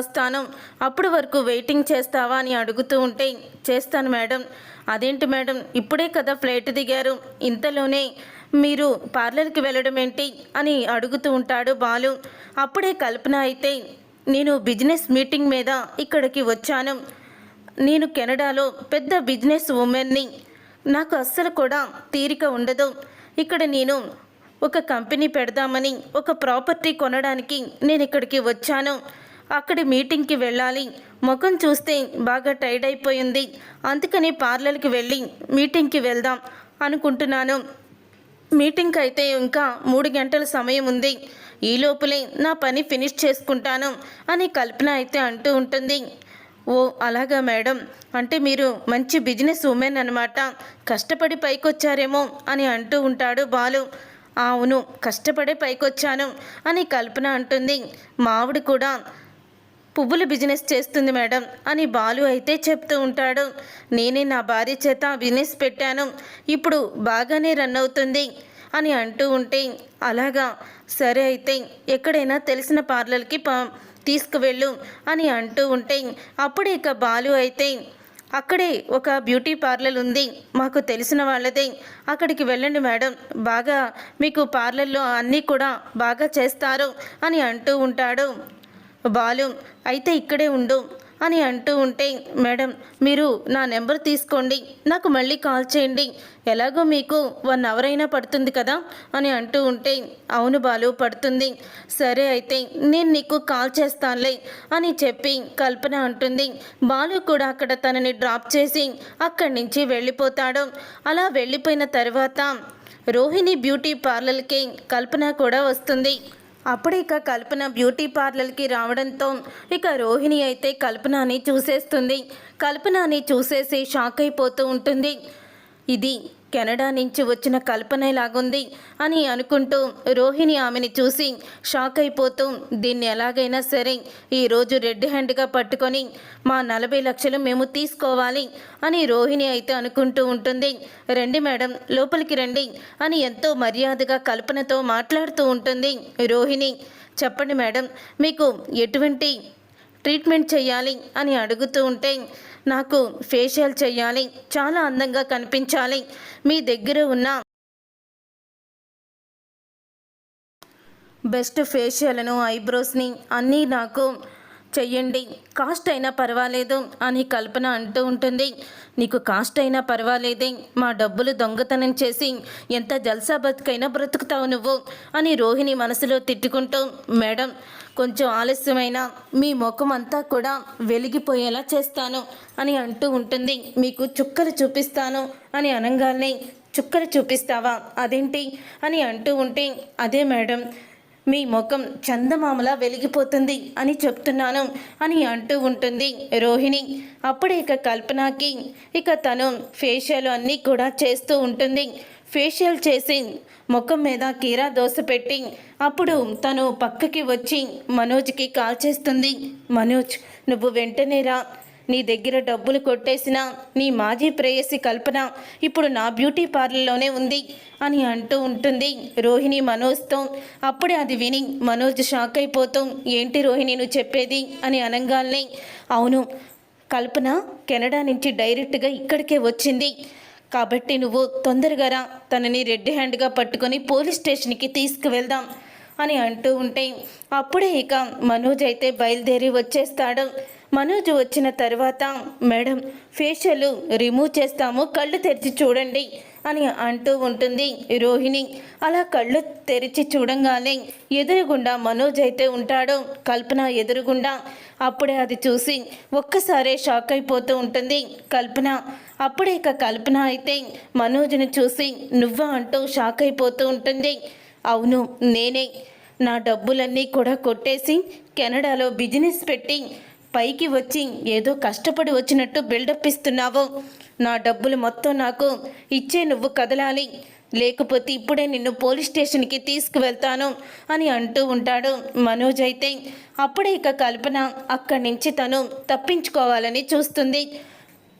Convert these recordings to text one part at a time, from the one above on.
స్థానం. అప్పుడు వరకు వెయిటింగ్ చేస్తావా అని అడుగుతూ ఉంటే చేస్తాను మేడం. అదేంటి మేడం? ఇప్పుడే కదా ఫ్లైట్ దిగారు. ఇంతలోనే మీరు పార్లర్కి వెళ్ళడం ఏంటి? అని అడుగుతూ ఉంటాడు బాలు. అప్పుడే కల్పన అయితే నేను బిజినెస్ మీటింగ్ మీద ఇక్కడికి వచ్చాను. నేను కెనడాలో పెద్ద బిజినెస్ ఉమెన్ని. నాకు అస్సలు కూడా తీరిక ఉండదు. ఇక్కడ నేను ఒక కంపెనీ పెడదామని ఒక ప్రాపర్టీ కొనడానికి నేను ఇక్కడికి వచ్చాను. అక్కడి మీటింగ్కి వెళ్ళాలి. ముఖం చూస్తే బాగా టైర్డ్ అయిపోయింది. అందుకని పార్లర్కి వెళ్ళి మీటింగ్కి వెళ్దాం అనుకుంటున్నాను. మీటింగ్ అయితే ఇంకా మూడు గంటల సమయం ఉంది. ఈ లోపలే నా పని ఫినిష్ చేసుకుంటాను అని కల్పన అయితే అంటూ ఉంటుంది. ఓ అలాగా మేడం. అంటే మీరు మంచి బిజినెస్ ఉమెన్ అనమాట కష్టపడి పైకొచ్చారేమో అని అంటూ ఉంటాడు బాలు. అవును కష్టపడే పైకొచ్చాను అని కల్పన అంటుంది. మావిడ కూడా పువ్వుల బిజినెస్ చేస్తుంది మేడం అని బాలు అయితే చెప్తూ ఉంటాడు. నేనే నా భార్య చేత బిజినెస్ పెట్టాను. ఇప్పుడు బాగానే రన్ అవుతుంది అని అంటూ ఉంటే అలాగా సరే అయితే ఎక్కడైనా తెలిసిన పార్లర్కి ప తీసుకువెళ్ళు అని అంటూ ఉంటే అప్పుడే ఇక బాలు అయితే అక్కడే ఒక బ్యూటీ పార్లర్ ఉంది మాకు తెలిసిన వాళ్ళదే అక్కడికి వెళ్ళండి మేడం బాగా మీకు పార్లర్లో అన్నీ కూడా బాగా చేస్తారు అని అంటూ ఉంటాడు. బాలు అయితే ఇక్కడే ఉండు అని అంటూ ఉంటే మేడం మీరు నా నెంబర్ తీసుకోండి నాకు మళ్ళీ కాల్ చేయండి. ఎలాగో మీకు వన్ అవర్ అయినా పడుతుంది కదా అని అంటూ ఉంటే అవును బాలు పడుతుంది. సరే అయితే నేను నీకు కాల్ చేస్తానులే అని చెప్పి కల్పన అంటుంది. బాలు కూడా అక్కడ తనని డ్రాప్ చేసి అక్కడి నుంచి వెళ్ళిపోతాడు. అలా వెళ్ళిపోయిన తర్వాత రోహిణి బ్యూటీ పార్లర్కి కల్పన కూడా వస్తుంది. అప్పుడు ఇక కల్పన బ్యూటీ పార్లర్కి రావడంతో ఇక రోహిణి అయితే కల్పనని చూసేస్తుంది. కల్పనని చూసేసి షాక్ అయిపోతూ ఉంటుంది. ఇది కెనడా నుంచి వచ్చిన కల్పనేలాగుంది అని అనుకుంటూ రోహిణి ఆమెని చూసి షాక్ అయిపోతూ దీన్ని ఎలాగైనా సరే ఈరోజు రెడ్ హ్యాండ్గా పట్టుకొని మా నలభై లక్షలు మేము తీసుకోవాలి అని రోహిణి అయితే అనుకుంటూ ఉంటుంది. రండి మేడం లోపలికి రండి అని ఎంతో మర్యాదగా కల్పనతో మాట్లాడుతూ ఉంటుంది రోహిణి. చెప్పండి మేడం మీకు ఎటువంటి ట్రీట్మెంట్ చేయాలి అని అడుగుతూ ఉంటే నాకు ఫేషియల్ చేయాలి చాలా అందంగా కనిపించాలి మీ దగ్గర ఉన్న బెస్ట్ ఫేషియల్ను ఐబ్రోస్ని అన్నీ నాకు చెయ్యండి. కాస్ట్ అయినా పర్వాలేదు అని కల్పన అంటూ ఉంటుంది. నీకు కాస్ట్ అయినా పర్వాలేదే మా డబ్బులు దొంగతనం చేసి ఎంత జల్సా బతుకైనా బ్రతుకుతావు నువ్వు అని రోహిణి మనసులో తిట్టుకుంటూ మేడం కొంచెం ఆలస్యమైన మీ ముఖం అంతా కూడా వెలిగిపోయేలా చేస్తాను అని అంటూ ఉంటుంది. మీకు చుక్కలు చూపిస్తాను అని అనగానే చుక్కలు చూపిస్తావా? అదేంటి? అని అంటూ ఉంటే అదే మేడం మీ ముఖం చందమామలా వెలిగిపోతుంది అని చెప్తున్నాను అని అంటూ ఉంటుంది రోహిణి. అప్పుడే ఇక కల్పనకి ఇక తను ఫేషియల్ అన్నీ కూడా చేస్తూ ఉంటుంది. ఫేషియల్ చేసి ముఖం మీద కీరా దోశ పెట్టి అప్పుడు తను పక్కకి వచ్చి మనోజ్కి కాల్ చేస్తుంది. మనోజ్ నువ్వు వెంటనే రా. నీ దగ్గర డబ్బులు కొట్టేసిన నీ మాజీ ప్రేయసి కల్పన ఇప్పుడు నా బ్యూటీ పార్లర్లోనే ఉంది అని అంటూ ఉంటుంది రోహిణి మనోజ్తో. అప్పుడే అది విని మనోజ్ షాక్ అయిపోతాం ఏంటి రోహిణి నువ్వు చెప్పేది? అని అనగాల్ని అవును కల్పన కెనడా నుంచి డైరెక్ట్గా ఇక్కడికే వచ్చింది. కాబట్టి నువ్వు తొందరగా రా. తనని రెడ్ హ్యాండ్గా పట్టుకొని పోలీస్ స్టేషన్కి తీసుకువెళ్దాం అని అంటూ ఉంటే అప్పుడే ఇక మనోజ్ అయితే బయలుదేరి వచ్చేస్తాడు. మనోజ్ వచ్చిన తర్వాత మేడం ఫేషియల్ రిమూవ్ చేస్తాము కళ్ళు తెరిచి చూడండి అని అంటూ ఉంటుంది రోహిణి. అలా కళ్ళు తెరిచి చూడంగానే ఎదురుగుండా మనోజ్ అయితే ఉంటాడు. కల్పన ఎదురుగుండా అప్పుడే అది చూసి ఒక్కసారే షాక్ అయిపోతూ ఉంటుంది. కల్పన అప్పుడే ఇక కల్పన అయితే మనోజ్ని చూసి నువ్వా అంటూ షాక్ అయిపోతూ ఉంటుంది. అవును నేనే. నా డబ్బులన్నీ కూడా కొట్టేసి కెనడాలో బిజినెస్ పెట్టి పైకి వచ్చి ఏదో కష్టపడి వచ్చినట్టు బిల్డప్ ఇస్తున్నావు. నా డబ్బులు మొత్తం నాకు ఇచ్చే నువ్వు కదలాలి. లేకపోతే ఇప్పుడే నిన్ను పోలీస్ స్టేషన్కి తీసుకువెళ్తాను అని అంటూ ఉంటాడు మనోజ్ అయితే. అప్పుడే ఇక కల్పన అక్కడి నుంచి తను తప్పించుకోవాలని చూస్తుంది.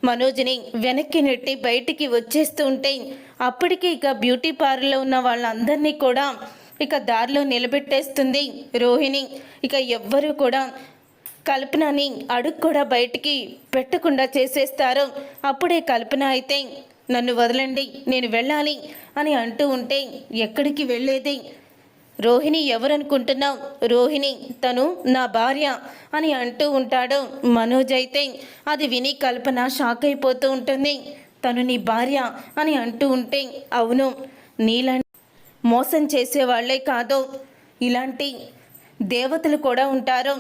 మనోజ్ని వెనక్కి నెట్టి బయటికి వచ్చేస్తూ ఉంటే అప్పటికి ఇక బ్యూటీ పార్లర్లో ఉన్న వాళ్ళందరినీ కూడా ఇక దారిలో నిలబెట్టేస్తుంది రోహిణి. ఇక ఎవ్వరూ కూడా కల్పనని అడుగు కూడా బయటికి పెట్టకుండా చేసేస్తారు. అప్పుడే కల్పన అయితే నన్ను వదలండి నేను వెళ్ళాలి అని అంటూ ఉంటే ఎక్కడికి వెళ్ళేది? రోహిణి ఎవరనుకుంటున్నావు? రోహిణి తను నా భార్య అని అంటూ ఉంటాడు. మనోజ్ అయితే అది విని కల్పన షాక్ అయిపోతూ ఉంటుంది. తను నీ భార్య అని అంటూ ఉంటే అవును నీలాంటి మోసం చేసేవాళ్ళే కాదు. ఇలాంటి దేవతలు కూడా ఉంటారు.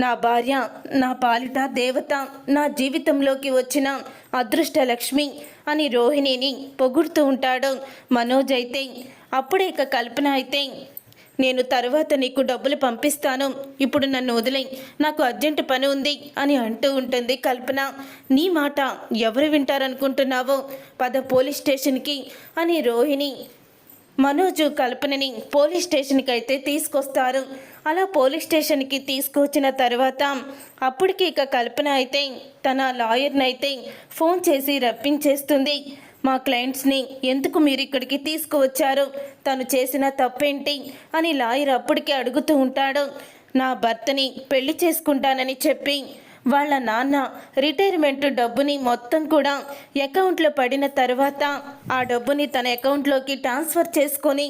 నా భార్య నా పాలిట దేవత నా జీవితంలోకి వచ్చిన అదృష్ట లక్ష్మి అని రోహిణిని పొగుడుతూ ఉంటాడు. మనోజ్ అయితే అప్పుడే ఇక కల్పన అయితే నేను తర్వాత నీకు డబ్బులు పంపిస్తాను. ఇప్పుడు నన్ను వదిలే నాకు అర్జెంటు పని ఉంది అని అంటూ ఉంటుంది కల్పన. నీ మాట ఎవరు వింటారనుకుంటున్నావో పద పోలీస్ స్టేషన్కి అని రోహిణి మనోజు కల్పనని పోలీస్ స్టేషన్కి అయితే తీసుకొస్తారు. అలా పోలీస్ స్టేషన్కి తీసుకొచ్చిన తర్వాత అప్పటికి ఇక కల్పన అయితే తన లాయర్ని అయితే ఫోన్ చేసి రప్పించేస్తుంది. మా క్లయింట్స్ని ఎందుకు మీరు ఇక్కడికి తీసుకువచ్చారు? తను చేసిన తప్పేంటి? అని లాయర్ అప్పటికే అడుగుతూ ఉంటాడు. నా భర్తని పెళ్ళి చేసుకుంటానని చెప్పి వాళ్ళ నాన్న రిటైర్మెంట్ డబ్బుని మొత్తం కూడా అకౌంట్లో పడిన తర్వాత ఆ డబ్బుని తన అకౌంట్లోకి ట్రాన్స్ఫర్ చేసుకొని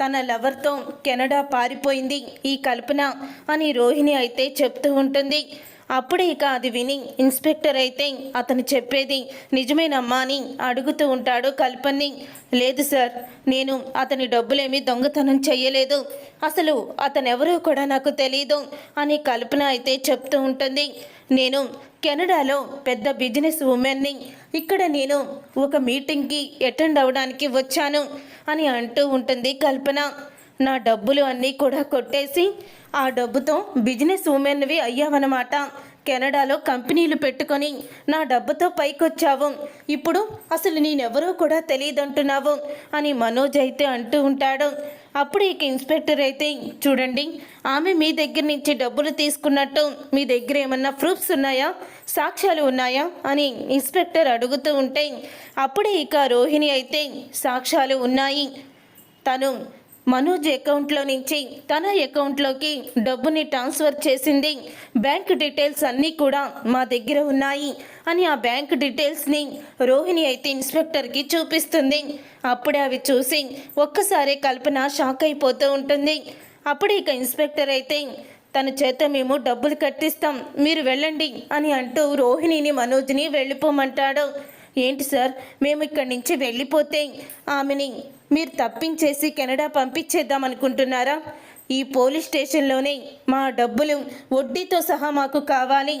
తన లవర్తో కెనడా పారిపోయింది. ఈ కల్పన అని రోహిణి అయితే చెప్తూ ఉంటుంది. అప్పుడే ఇక అది విని ఇన్స్పెక్టర్ అయితే అతను చెప్పేది నిజమేనమ్మా అని అడుగుతూ ఉంటాడు కల్పన్ని. లేదు సార్ నేను అతని డబ్బులేమీ దొంగతనం చెయ్యలేదు. అసలు అతనెవరో కూడా నాకు తెలియదు అని కల్పన అయితే చెప్తూ ఉంటుంది. నేను కెనడాలో పెద్ద బిజినెస్ ఉమెన్ని. ఇక్కడ నేను ఒక మీటింగ్కి అటెండ్ అవ్వడానికి వచ్చాను అని అంటూ ఉంటుంది కల్పన. నా డబ్బులు అన్నీ కూడా కొట్టేసి ఆ డబ్బుతో బిజినెస్ ఉమెన్వి అయ్యావన్నమాట. కెనడాలో కంపెనీలు పెట్టుకొని నా డబ్బుతో పైకొచ్చావు. ఇప్పుడు అసలు నేనెవరో కూడా తెలియదంటున్నావు అని మనోజ్ అయితే అంటూ ఉంటాడు. అప్పుడు ఇక ఇన్స్పెక్టర్ అయితే చూడండి ఆమె మీ దగ్గర నుంచి డబ్బులు తీసుకున్నట్టు మీ దగ్గర ఏమన్నా ప్రూఫ్స్ ఉన్నాయా? సాక్ష్యాలు ఉన్నాయా? అని ఇన్స్పెక్టర్ అడుగుతూ ఉంటే అప్పుడే ఇక రోహిణి అయితే సాక్ష్యాలు ఉన్నాయి. తను మనోజ్ అకౌంట్లో నుంచి తన అకౌంట్లోకి డబ్బుని ట్రాన్స్ఫర్ చేసింది. బ్యాంక్ డీటెయిల్స్ అన్నీ కూడా మా దగ్గర ఉన్నాయి అని ఆ బ్యాంక్ డీటెయిల్స్ని రోహిణి అయితే ఇన్స్పెక్టర్కి చూపిస్తుంది. అప్పుడే అవి చూసి ఒక్కసారి కల్పన షాక్ అయిపోతూ ఉంటుంది. అప్పుడు ఇక ఇన్స్పెక్టర్ అయితే తన చేత మేము డబ్బులు కట్టిస్తాం మీరు వెళ్ళండి అని అంటూ రోహిణిని మనోజ్ని వెళ్ళిపోమంటాడు. ఏంటి సార్ మేము ఇక్కడి నుంచి వెళ్ళిపోతే ఆమెని మీరు తప్పించేసి కెనడా పంపించేద్దాం అనుకుంటున్నారా? ఈ పోలీస్ స్టేషన్లోనే మా డబ్బులు వడ్డీతో సహా మాకు కావాలి.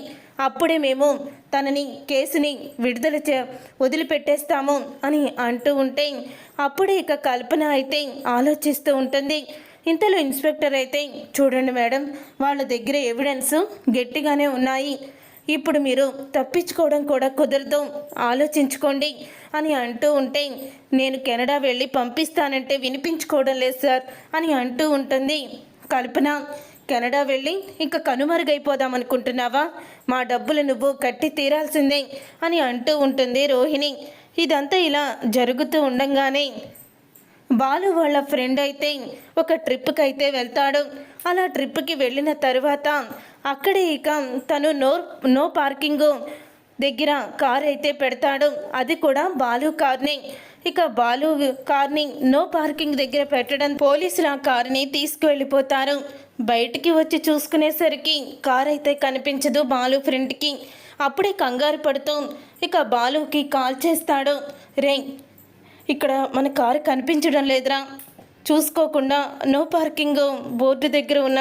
అప్పుడే మేము తనని కేసుని విడుదల చే వదిలిపెట్టేస్తాము అని అంటూ ఉంటే అప్పుడే ఇక కల్పన అయితే ఆలోచిస్తూ ఉంటుంది. ఇంతలో ఇన్స్పెక్టర్ అయితే చూడండి మేడం వాళ్ళ దగ్గర ఎవిడెన్స్ గట్టిగానే ఉన్నాయి. ఇప్పుడు మీరు తప్పించుకోవడం కూడా కుదరదు. ఆలోచించుకోండి అని అంటూ ఉంటే నేను కెనడా వెళ్ళి పంపిస్తానంటే వినిపించుకోవడం లేదు సార్ అని అంటూ ఉంటుంది. కల్పన కెనడా వెళ్ళి ఇంకా కనుమరుగైపోదాం అనుకుంటున్నావా? మా డబ్బులు నువ్వు కట్టి తీరాల్సిందే అని అంటూ ఉంటుంది రోహిణి. ఇదంతా ఇలా జరుగుతూ ఉండంగానే బాలు వాళ్ళ ఫ్రెండ్ అయితే ఒక ట్రిప్కి అయితే వెళ్తాడు. అలా ట్రిప్కి వెళ్ళిన తర్వాత అక్కడే ఇక తను నో నో పార్కింగ్ దగ్గర కార్ అయితే పెడతాడు. అది కూడా బాలు కార్ని ఇక బాలు కార్ని నో పార్కింగ్ దగ్గర పెట్టడం పోలీసులు ఆ కార్ని తీసుకువెళ్ళిపోతారు. బయటికి వచ్చి చూసుకునేసరికి కార్ అయితే కనిపించదు బాలు ఫ్రెండ్కి అప్పుడే కంగారు పడుతూ ఇక బాలుకి కాల్ చేస్తాడు. రే ఇక్కడ మన కారు కనిపించడం లేదురా. చూసుకోకుండా నో పార్కింగ్ బోర్డు దగ్గర ఉన్న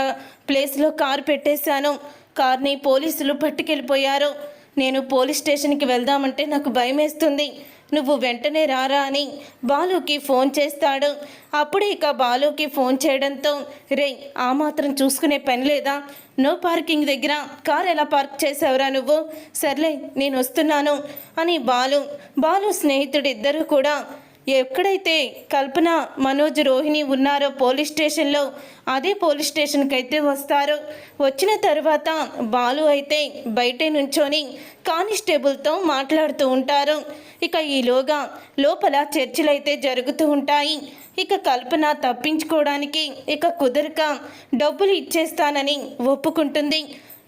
ప్లేస్లో కారు పెట్టేశాను. కార్ని పోలీసులు పట్టుకెళ్ళిపోయారు. నేను పోలీస్ స్టేషన్కి వెళ్దామంటే నాకు భయం వేస్తుంది నువ్వు వెంటనే రారా అని బాలుకి ఫోన్ చేస్తాడు. అప్పుడు ఇక బాలుకి ఫోన్ చేయడంతో రే ఆ మాత్రం చూసుకునే పని లేదా? నో పార్కింగ్ దగ్గర కార్ ఎలా పార్క్ చేసావురా నువ్వు? సర్లే నేను వస్తున్నాను అని బాలు బాలు స్నేహితుడిద్దరూ కూడా ఎక్కడైతే కల్పన మనోజ్ రోహిణి ఉన్నారో పోలీస్ స్టేషన్లో అదే పోలీస్ స్టేషన్కి అయితే వస్తారు. వచ్చిన తర్వాత బాలు అయితే బయటే నుంచొని కానిస్టేబుల్తో మాట్లాడుతూ ఉంటారు. ఇక ఈలోగా లోపల చర్చలు అయితే జరుగుతూ ఉంటాయి. ఇక కల్పన తప్పించుకోవడానికి ఇక కుదరక డబ్బులు ఇచ్చేస్తానని ఒప్పుకుంటుంది.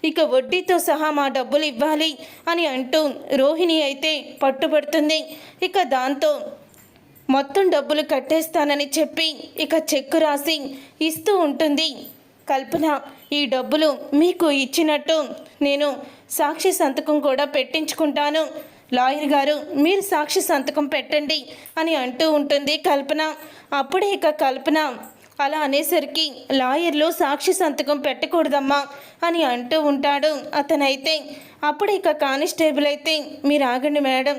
ఇక వడ్డీతో సహా మా డబ్బులు ఇవ్వాలి అని అంటూ రోహిణి అయితే పట్టుబడుతుంది. ఇక దాంతో మొత్తం డబ్బులు కట్టేస్తానని చెప్పి ఇక చెక్కు రాసి ఇస్తూ ఉంటుంది. కల్పన ఈ డబ్బులు మీకు ఇచ్చినట్టు నేను సాక్షి సంతకం కూడా పెట్టించుకుంటాను. లాయర్ గారు మీరు సాక్షి సంతకం పెట్టండి అని అంటూ ఉంటుంది కల్పన. అప్పుడే ఇక కల్పన అలా అనేసరికి లాయర్లు సాక్షి సంతకం పెట్టకూడదమ్మా అని అంటూ ఉంటాడు. అతనైతే అప్పుడు ఇక కానిస్టేబుల్ అయితే మీరు ఆగండి మేడం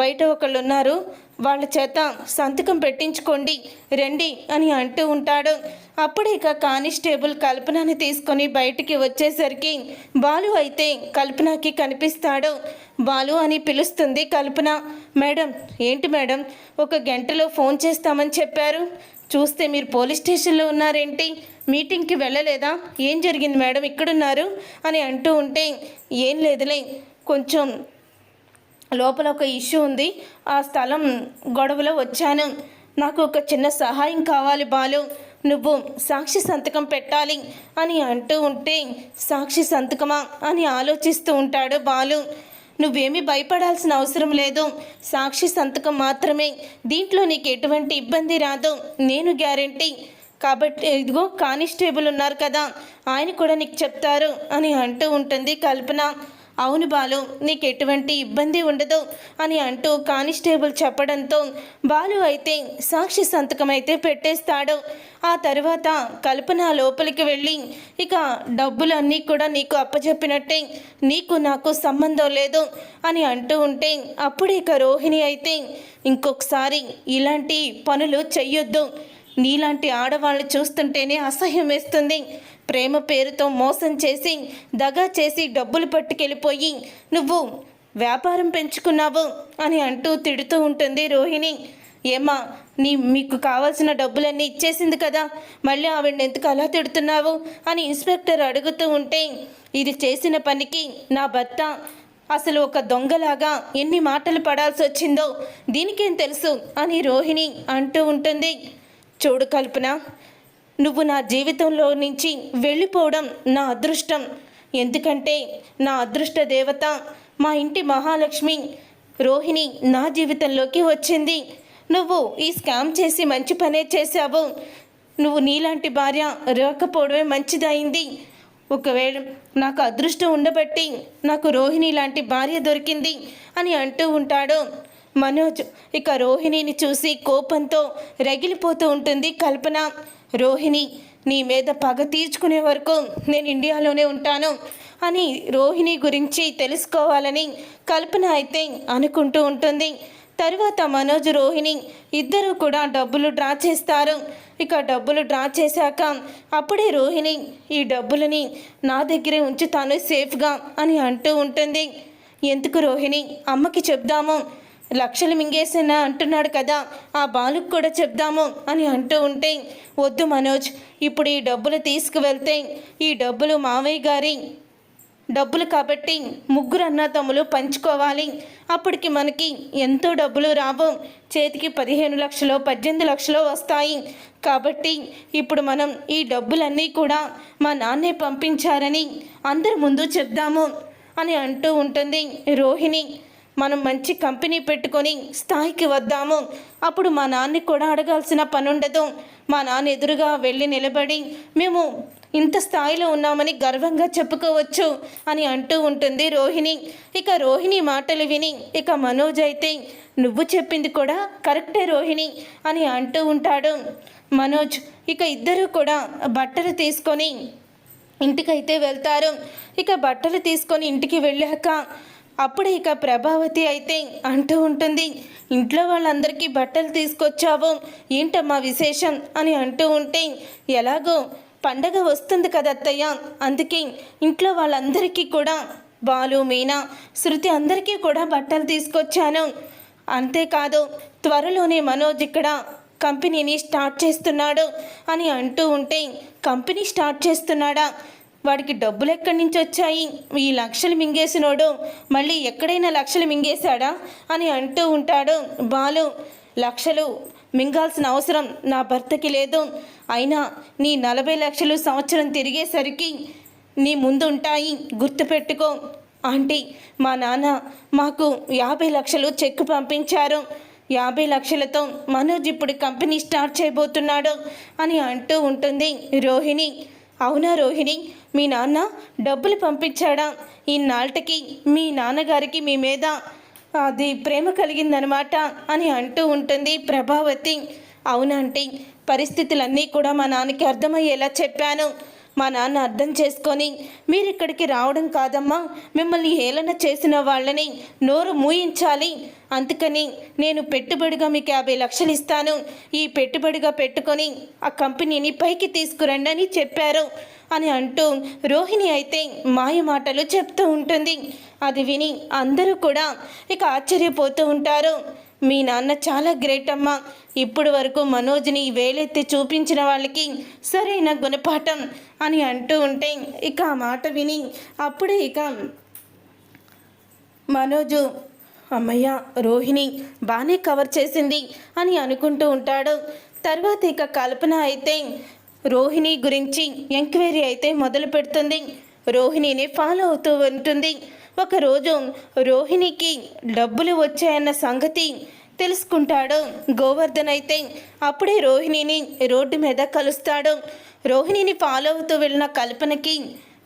బయట ఒకళ్ళు ఉన్నారు వాళ్ళ చేత సంతకం పెట్టించుకోండి రండి అని అంటూ ఉంటాడు. అప్పుడు ఇక కానిస్టేబుల్ కల్పనని తీసుకొని బయటికి వచ్చేసరికి బాలు అయితే కల్పనకి కనిపిస్తాడు. బాలు అని పిలుస్తుంది కల్పన. మేడం ఏంటి మేడం? ఒక గంటలో ఫోన్ చేస్తామని చెప్పారు. చూస్తే మీరు పోలీస్ స్టేషన్లో ఉన్నారేంటి? మీటింగ్కి వెళ్ళలేదా? ఏం జరిగింది మేడం? ఇక్కడున్నారు? అని అంటూ ఉంటే ఏం లేదులే. కొంచెం లోపల ఒక ఇష్యూ ఉంది. ఆ స్థలం గొడవలో వచ్చాను. నాకు ఒక చిన్న సహాయం కావాలి బాలు. నువ్వు సాక్షి సంతకం పెట్టాలి అని అంటూ ఉంటే సాక్షి సంతకమా అని ఆలోచిస్తూ ఉంటాడు బాలు. నువ్వేమీ భయపడాల్సిన అవసరం లేదు. సాక్షి సంతకం మాత్రమే. దీంట్లో నీకు ఎటువంటి ఇబ్బంది రాదు. నేను గ్యారంటీ. కాబట్టి ఇదిగో కానిస్టేబుల్ ఉన్నారు కదా. ఆయన కూడా నీకు చెప్తారు అని అంటూ ఉంటుంది కల్పన. అవును బాలు నీకు ఎటువంటి ఇబ్బంది ఉండదు అని అంటూ కానిస్టేబుల్ చెప్పడంతో బాలు అయితే సాక్షి సంతకం అయితే పెట్టేస్తాడు. ఆ తర్వాత కల్పన లోపలికి వెళ్ళి ఇక డబ్బులన్నీ కూడా నీకు అప్పచెప్పినట్టే నీకు నాకు సంబంధం లేదు అని అంటూ ఉంటే అప్పుడు ఇక రోహిణి అయితే ఇంకొకసారి ఇలాంటి పనులు చెయ్యొద్దు. నీలాంటి ఆడవాళ్ళు చూస్తుంటేనే అసహ్యం వేస్తుంది. ప్రేమ పేరుతో మోసం చేసి దగా చేసి డబ్బులు పట్టుకెళ్ళిపోయి నువ్వు వ్యాపారం పెంచుకున్నావు అని అంటూ తిడుతూ ఉంటుంది రోహిణి. ఏమా నీ మీకు కావాల్సిన డబ్బులన్నీ ఇచ్చేసింది కదా మళ్ళీ ఆవిడని ఎందుకు అలా తిడుతున్నావు? అని ఇన్స్పెక్టర్ అడుగుతూ ఉంటే ఇది చేసిన పనికి నా భర్త అసలు ఒక దొంగలాగా ఎన్ని మాటలు పడాల్సి వచ్చిందో దీనికేం తెలుసు? అని రోహిణి అంటూ ఉంటుంది. చూడు కల్పన నువ్వు నా జీవితంలో నుంచి వెళ్ళిపోవడం నా అదృష్టం. ఎందుకంటే నా అదృష్ట దేవత మా ఇంటి మహాలక్ష్మి రోహిణి నా జీవితంలోకి వచ్చింది. నువ్వు ఈ స్కామ్ చేసి మంచి పనే చేశావు. నువ్వు నీలాంటి భార్య రాకపోవడమే మంచిదైంది ఒకవేళ నాకు అదృష్టం ఉండబట్టి నాకు రోహిణి లాంటి భార్య దొరికింది అని అంటూ ఉంటాడు. మనోజ్ ఇక రోహిణిని చూసి కోపంతో రగిలిపోతూ ఉంటుంది కల్పన. రోహిణి నీ మీద పగ తీర్చుకునే వరకు నేను ఇండియాలోనే ఉంటాను అని రోహిణి గురించి తెలుసుకోవాలని కల్పన అయితే అనుకుంటూ ఉంటుంది. తరువాత మనోజ్ రోహిణి ఇద్దరు కూడా డబ్బులు డ్రా చేస్తారు. ఇక డబ్బులు డ్రా చేశాక అప్పుడే రోహిణి ఈ డబ్బులని నా దగ్గరే ఉంచుతాను సేఫ్గా అని అంటూ ఉంటుంది. ఎందుకు రోహిణి? అమ్మకి చెప్దాము. లక్షలు మింగేసేనా అంటున్నాడు కదా ఆ బాలుకు కూడా చెప్దాము అని అంటూ ఉంటే వద్దు మనోజ్ ఇప్పుడు ఈ డబ్బులు తీసుకువెళ్తే ఈ డబ్బులు మావయ్య గారి డబ్బులు కాబట్టి ముగ్గురు అన్నదమ్ములు పంచుకోవాలి. అప్పటికి మనకి ఎంతో డబ్బులు రావు. చేతికి పదిహేను లక్షలు పద్దెనిమిది లక్షలు వస్తాయి. కాబట్టి ఇప్పుడు మనం ఈ డబ్బులన్నీ కూడా మా నాన్నే పంపించారని అందరి ముందు చెప్దాము అని అంటూ ఉంటుంది రోహిణి. మనం మంచి కంపెనీ పెట్టుకొని స్థాయికి వద్దాము. అప్పుడు మా నాన్నని కూడా అడగాల్సిన పని ఉండదు మా నాన్న ఎదురుగా వెళ్ళి నిలబడి మేము ఇంత స్థాయిలో ఉన్నామని గర్వంగా చెప్పుకోవచ్చు అని అంటూ ఉంటుంది రోహిణి. ఇక రోహిణి మాటలు విని ఇక మనోజ్ అయితే నువ్వు చెప్పింది కూడా కరెక్టే రోహిణి అని అంటూ ఉంటాడు మనోజ్. ఇక ఇద్దరు కూడా బట్టలు తీసుకొని ఇంటికైతే వెళ్తారు. ఇక బట్టలు తీసుకొని ఇంటికి వెళ్ళాక అప్పుడు ఇక ప్రభావతి అయితే అంటూ ఉంటుంది ఇంట్లో వాళ్ళందరికీ బట్టలు తీసుకొచ్చావు ఏంటమ్మా విశేషం? అని అంటూ ఉంటే ఎలాగో? పండగ వస్తుంది కదా అత్తయ్య. అందుకే ఇంట్లో వాళ్ళందరికీ కూడా బాలు మీనా శృతి అందరికీ కూడా బట్టలు తీసుకొచ్చాను. అంతేకాదు త్వరలోనే మనోజ్ ఇక్కడ కంపెనీని స్టార్ట్ చేస్తున్నాడు అని అంటూ ఉంటే కంపెనీ స్టార్ట్ చేస్తున్నాడా? వాడికి డబ్బులు ఎక్కడి నుంచి వచ్చాయి? ఈ లక్షలు మింగేసినోడు మళ్ళీ ఎక్కడైనా లక్షలు మింగేశాడా? అని అంటూ ఉంటాడు. బాలు లక్షలు మింగాల్సిన అవసరం నా భర్తకి లేదు. అయినా నీ నలభై లక్షలు సంవత్సరం తిరిగేసరికి నీ ముందు ఉంటాయి. గుర్తుపెట్టుకో. ఆంటీ మా నాన్న మాకు యాభై లక్షలు చెక్ పంపించారు. యాభై లక్షలతో మనోజ్ ఇప్పుడు కంపెనీ స్టార్ట్ చేయబోతున్నాడు అని అంటూ ఉంటుంది రోహిణి. అవునా రోహిణి? మీ నాన్న డబ్బులు పంపించాడా? ఇన్నాళ్ళకి మీ నాన్నగారికి మీ మీద అది ప్రేమ కలిగిందనమాట అని అంటూ ఉంటుంది ప్రభావతి. అవునంటే పరిస్థితులన్నీ కూడా మా నాన్నకి అర్థమయ్యేలా చెప్పాను. మా నాన్న అర్థం చేసుకొని మీరు ఇక్కడికి రావడం కాదమ్మా. మిమ్మల్ని హేళన చేసిన వాళ్ళని నోరు మూయించాలి. అందుకని నేను పెట్టుబడిగా మీకు యాభై లక్షలు ఇస్తాను. ఈ పెట్టుబడిగా పెట్టుకొని ఆ కంపెనీని పైకి తీసుకురండి అని చెప్పారు. అని అంటూ రోహిణి అయితే మాయ మాటలు చెప్తూ ఉంటుంది. అది విని అందరూ కూడా ఇక ఆశ్చర్యపోతూ ఉంటారు. మీ నాన్న చాలా గ్రేట్ అమ్మా. ఇప్పుడు వరకు మనోజ్ని వేలెత్తి చూపించిన వాళ్ళకి సరైన గుణపాఠం అని అంటూ ఉంటే ఇక ఆ మాట విని అప్పుడే ఇక మనోజు అమ్మయ్య రోహిణి బాగానే కవర్ చేసింది అని అనుకుంటూ ఉంటాడు. తర్వాత ఇక కల్పన అయితే రోహిణి గురించి ఎంక్వైరీ అయితే మొదలు పెడుతుంది రోహిణిని ఫాలో అవుతూ ఉంటుంది. ఒకరోజు రోహిణికి డబ్బులు వచ్చాయన్న సంగతి తెలుసుకుంటాడు. గోవర్ధన్ అయితే అప్పుడే రోహిణిని రోడ్డు మీద కలుస్తాడు. రోహిణిని ఫాలో అవుతూ వెళ్ళిన కల్పనకి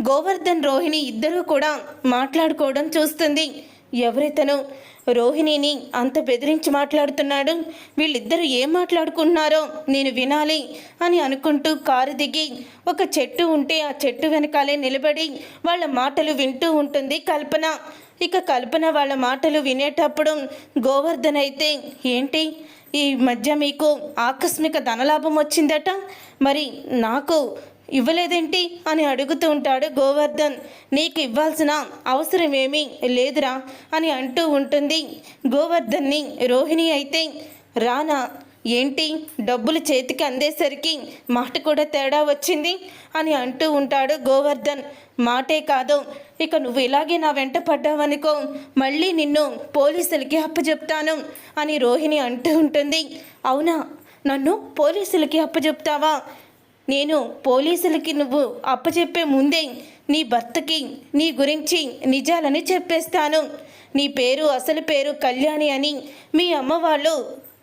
గోవర్ధన్ రోహిణి ఇద్దరూ కూడా మాట్లాడుకోవడం చూస్తుంది. ఎవరితను? రోహిణిని అంత బెదిరించి మాట్లాడుతున్నాడు. వీళ్ళిద్దరూ ఏం మాట్లాడుకుంటున్నారో నేను వినాలి అని అనుకుంటూ కారు దిగి ఒక చెట్టు ఉంటే ఆ చెట్టు వెనకాలే నిలబడి వాళ్ళ మాటలు వింటూ ఉంటుంది కల్పన. ఇక కల్పన వాళ్ళ మాటలు వినేటప్పుడు గోవర్ధన్ అయితే ఏంటి? ఈ మధ్య మీకు ఆకస్మిక ధనలాభం వచ్చిందట? మరి నాకు ఇవ్వలేదేంటి అని అడుగుతూ ఉంటాడు గోవర్ధన్. నీకు ఇవ్వాల్సిన అవసరం లేదురా అని అంటూ ఉంటుంది గోవర్ధన్ని. రోహిణి అయితే రానా ఏంటి? డబ్బులు చేతికి అందేసరికి మాట కూడా తేడా వచ్చింది అని అంటూ ఉంటాడు గోవర్ధన్. మాటే కాదు ఇక నువ్వు ఇలాగే నా వెంట పడ్డావనుకో మళ్ళీ నిన్ను పోలీసులకి అప్పచెప్తాను అని రోహిణి అంటూ ఉంటుంది. అవునా? నన్ను పోలీసులకి అప్పచెప్తావా నేను పోలీసులకి నువ్వు అప్పచెప్పే ముందే నీ భర్తకి నీ గురించి నిజాలని చెప్పేస్తాను. నీ పేరు అసలు పేరు కళ్యాణి అని మీ అమ్మ వాళ్ళు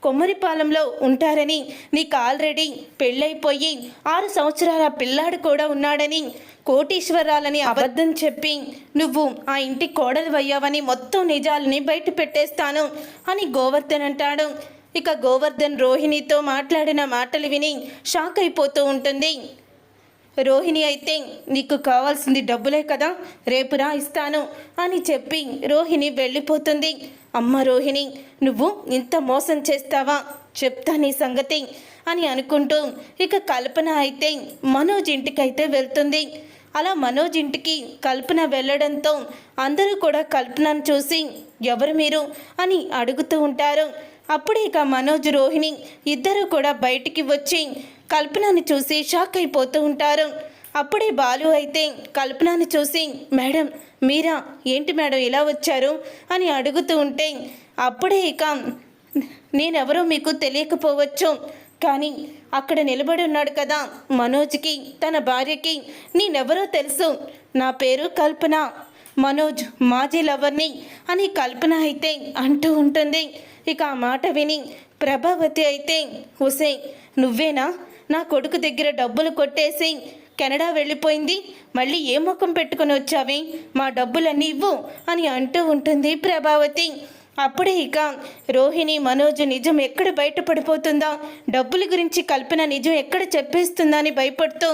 కొమ్మరిపాలెంలో ఉంటారని నీకు ఆల్రెడీ పెళ్ళైపోయి ఆరు సంవత్సరాల పిల్లాడు కూడా ఉన్నాడని కోటీశ్వరాలని అబద్ధం చెప్పి నువ్వు ఆ ఇంటి కోడలు అయ్యావని మొత్తం నిజాలని బయట పెట్టేస్తాను అని గోవర్ధన్ అంటాడు. ఇక గోవర్ధన్ రోహిణితో మాట్లాడిన మాటలు విని షాక్ అయిపోతూ ఉంటుంది. రోహిణి అయితే నీకు కావాల్సింది డబ్బులే కదా రేపు రా ఇస్తాను అని చెప్పి రోహిణి వెళ్ళిపోతుంది. అమ్మ రోహిణి నువ్వు ఇంత మోసం చేస్తావా? చెప్తా నీ సంగతి అని అనుకుంటూ ఇక కల్పన అయితే మనోజ్ ఇంటికైతే వెళ్తుంది. అలా మనోజ్ ఇంటికి కల్పన వెళ్ళడంతో అందరూ కూడా కల్పనను చూసి ఎవరు మీరు? అని అడుగుతూ ఉంటారు. అప్పుడే ఇక మనోజ్ రోహిణి ఇద్దరు కూడా బయటికి వచ్చి కల్పనని చూసి షాక్ అయిపోతూ ఉంటారు. అప్పుడే బాలు అయితే కల్పనని చూసి మేడం మీరా? ఏంటి మేడం ఇలా వచ్చారు? అని అడుగుతూ ఉంటే అప్పుడే ఇక నేనెవరో మీకు తెలియకపోవచ్చు. కానీ అక్కడ నిలబడి ఉన్నాడు కదా మనోజ్కి తన భార్యకి. నేనెవరో తెలుసు. నా పేరు కల్పన. మనోజ్ మాజీ లవర్ని అని కల్పన అయితే అంటూ ఉంటుంది. ఇక ఆ మాట విని ప్రభావతి అయితే హుసే నువ్వేనా? నా కొడుకు దగ్గర డబ్బులు కొట్టేసి కెనడా వెళ్ళిపోయింది. మళ్ళీ ఏ ముఖం పెట్టుకుని వచ్చావే? మా డబ్బులన్నీ ఇవ్వు అని అంటూ ఉంటుంది ప్రభావతి. అప్పుడే ఇక రోహిణి మనోజ్ నిజం ఎక్కడ బయటపడిపోతుందా? డబ్బుల గురించి కల్పన నిజం ఎక్కడ చెప్పేస్తుందా అని భయపడుతూ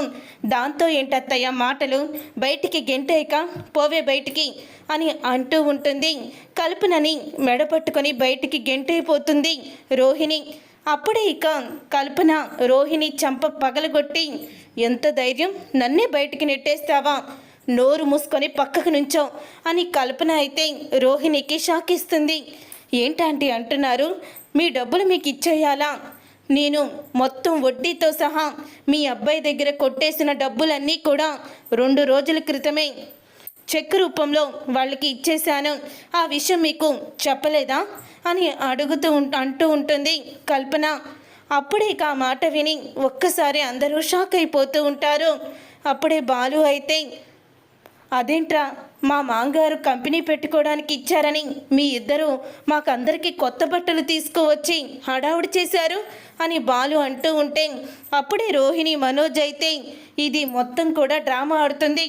దాంతో ఏంటత్తయ్య మాటలు? బయటికి గెంటేక పోవే బయటికి అని అంటూ ఉంటుంది. కల్పనని మెడపట్టుకొని బయటికి గెంటైపోతుంది రోహిణి. అప్పుడే ఇక కల్పన రోహిణి చంప పగలగొట్టి ఎంత ధైర్యం! నన్నే బయటికి నెట్టేస్తావా? నోరు మూసుకొని పక్కకు నుంచో అని కల్పన అయితే రోహిణికి షాక్ ఇస్తుంది. ఏంటంటే అంటున్నారు? మీ డబ్బులు మీకు ఇచ్చేయాలా? నేను మొత్తం వడ్డీతో సహా మీ అబ్బాయి దగ్గర కొట్టేసిన డబ్బులన్నీ కూడా రెండు రోజుల క్రితమే చెక్ రూపంలో వాళ్ళకి ఇచ్చేశాను. ఆ విషయం మీకు చెప్పలేదా? అని అడుగుతూ అంటూ ఉంటుంది కల్పన. అప్పుడే ఇక ఆ మాట విని ఒక్కసారి అందరూ షాక్ అయిపోతూ ఉంటారు. అప్పుడే బాలు అయితే అదేంట్రా? మా మాంగారు కంపెనీ పెట్టుకోవడానికి ఇచ్చారని మీ ఇద్దరు మాకందరికీ కొత్త బట్టలు తీసుకువచ్చి హడావుడి చేశారు అని బాలు అంటూ ఉంటే అప్పుడే రోహిణి మనోజ్ అయితే ఇది మొత్తం కూడా డ్రామా ఆడుతుంది.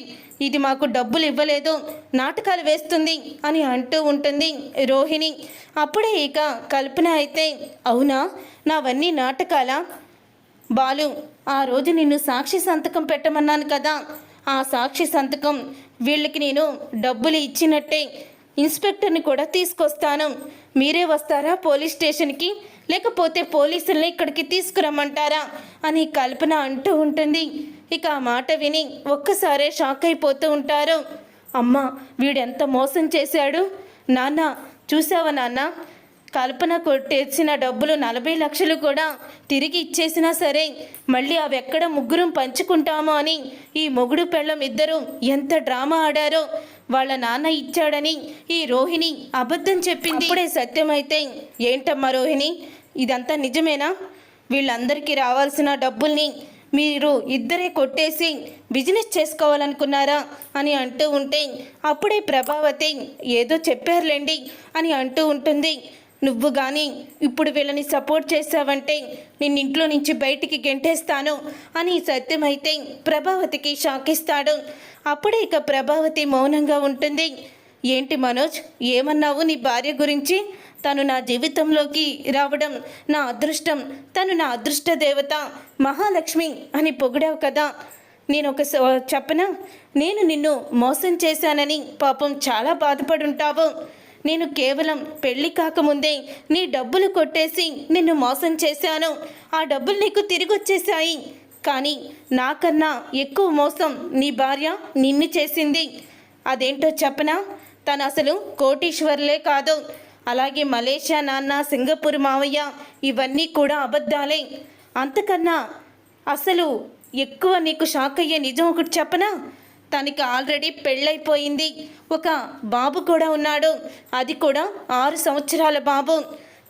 ఇది మాకు డబ్బులు ఇవ్వలేదు. నాటకాలు వేస్తుంది అని అంటూ ఉంటుంది రోహిణి. అప్పుడే ఇక కల్పన అయితే అవునా? నావన్నీ నాటకాలా? బాలు ఆ రోజు నిన్ను సాక్షి సంతకం పెట్టమన్నాను కదా. ఆ సాక్షి సంతకం వీళ్ళకి నేను డబ్బులు ఇచ్చినట్టే ఇన్స్పెక్టర్ని కూడా తీసుకొస్తాను. మీరే వస్తారా పోలీస్ స్టేషన్కి? లేకపోతే పోలీసుల్ని ఇక్కడికి తీసుకురమ్మంటారా? అని కల్పన అంటూ ఉంటుంది. ఇక ఆ మాట విని ఒక్కసారే షాక్ అయిపోతూ ఉంటారు. అమ్మ వీడెంత మోసం చేశాడు? నాన్న చూసావా నాన్న? కల్పన కొట్టేసిన డబ్బులు నలభై లక్షలు కూడా తిరిగి ఇచ్చేసినా సరే మళ్ళీ అవి ఎక్కడ ముగ్గురం పంచుకుంటామో అని ఈ మొగుడు పెళ్ళం ఇద్దరు ఎంత డ్రామా ఆడారో వాళ్ళ నాన్న ఇచ్చాడని ఈ రోహిణి అబద్ధం చెప్పింది. ఇప్పుడే సత్యమైతే ఏంటమ్మా రోహిణి? ఇదంతా నిజమేనా? వీళ్ళందరికీ రావాల్సిన డబ్బుల్ని మీరు ఇద్దరే కొట్టేసి బిజినెస్ చేసుకోవాలనుకున్నారా అని అంటూ ఉంటే అప్పుడే ప్రభావతి ఏదో చెప్పారులేండి అని అంటూ ఉంటుంది. నువ్వు కానీ ఇప్పుడు వీళ్ళని సపోర్ట్ చేసావంటే నిన్ను ఇంట్లో నుంచి బయటికి గెంటేస్తాను అని సత్యమైతే ప్రభావతికి షాక్ ఇస్తాడు. అప్పుడే ఇక ప్రభావతి మౌనంగా ఉంటుంది. ఏంటి మనోజ్ ఏమన్నావు నీ భార్య గురించి? తను నా జీవితంలోకి రావడం నా అదృష్టం. తను నా అదృష్ట దేవత మహాలక్ష్మి అని పొగిడావు కదా. నేను ఒక స- చెప్పనా? నేను నిన్ను మోసం చేశానని పాపం చాలా బాధపడుంటావు. నేను కేవలం పెళ్ళి కాకముందే నీ డబ్బులు కొట్టేసి నిన్ను మోసం చేశాను. ఆ డబ్బులు నీకు తిరిగి వచ్చేశాయి కానీ నాకన్నా ఎక్కువ మోసం నీ భార్య నిన్ను చేసింది. అదేంటో చెప్పనా? తను అసలు కోటీశ్వర్లే కాదు. అలాగే మలేషియా నాన్న సింగపూర్ మావయ్య ఇవన్నీ కూడా అబద్ధాలే. అంతకన్నా అసలు ఎక్కువ నీకు షాక్ అయ్యే నిజం ఒకటి చెప్పనా? తనకి ఆల్రెడీ పెళ్ళైపోయింది. ఒక బాబు కూడా ఉన్నాడు. అది కూడా ఆరు సంవత్సరాల బాబు.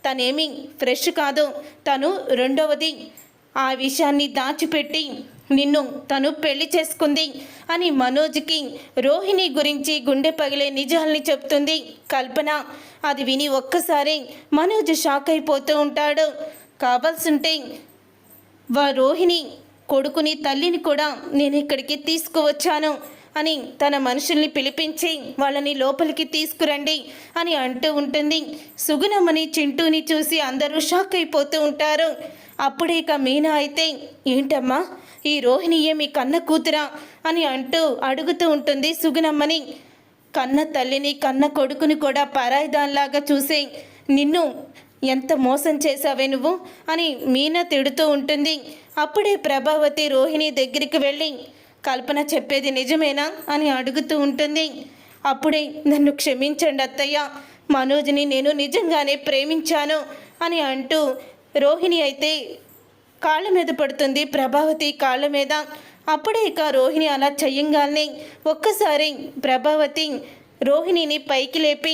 తనేమి ఫ్రెష్ కాదు. తను రెండవది. ఆ విషయాన్ని దాచిపెట్టి నిన్ను తను పెళ్ళి చేసుకుంది అని మనోజ్కి రోహిణి గురించి గుండె పగిలే నిజాల్ని చెప్తుంది కల్పన. అది విని ఒక్కసారి మనోజ్ షాక్ అయిపోతూ ఉంటాడు. కావాల్సింటే వా రోహిణి కొడుకుని తల్లిని కూడా నేను ఇక్కడికి తీసుకువచ్చాను అని తన మనుషుల్ని పిలిపించి వాళ్ళని లోపలికి తీసుకురండి అని అంటూ ఉంటుంది. సుగుణమ్మని చింటూని చూసి అందరూ షాక్ అయిపోతూ ఉంటారు. అప్పుడే ఇక మీనా అయితే ఏంటమ్మా ఈ రోహిణియే మీ కన్న కూతురా? అని అంటూ అడుగుతూ ఉంటుంది సుగుణమ్మని. కన్న తల్లిని కన్న కొడుకుని కూడా పరాయిదాన్లాగా చూసి నిన్ను ఎంత మోసం చేశావే నువ్వు? అని మీనా తిడుతూ ఉంటుంది. అప్పుడే ప్రభావతి రోహిణి దగ్గరికి వెళ్ళి కల్పన చెప్పేది నిజమేనా? అని అడుగుతూ ఉంటుంది. అప్పుడే నన్ను క్షమించండి అత్తయ్య. మనోజ్ని నేను నిజంగానే ప్రేమించాను అని అంటూ రోహిణి అయితే కాళ్ళ మీద పడుతుంది ప్రభావతి కాళ్ళ మీద. అప్పుడే ఇక రోహిణి అలా చెయ్యంగానే ఒక్కసారి ప్రభావతి రోహిణిని పైకి లేపి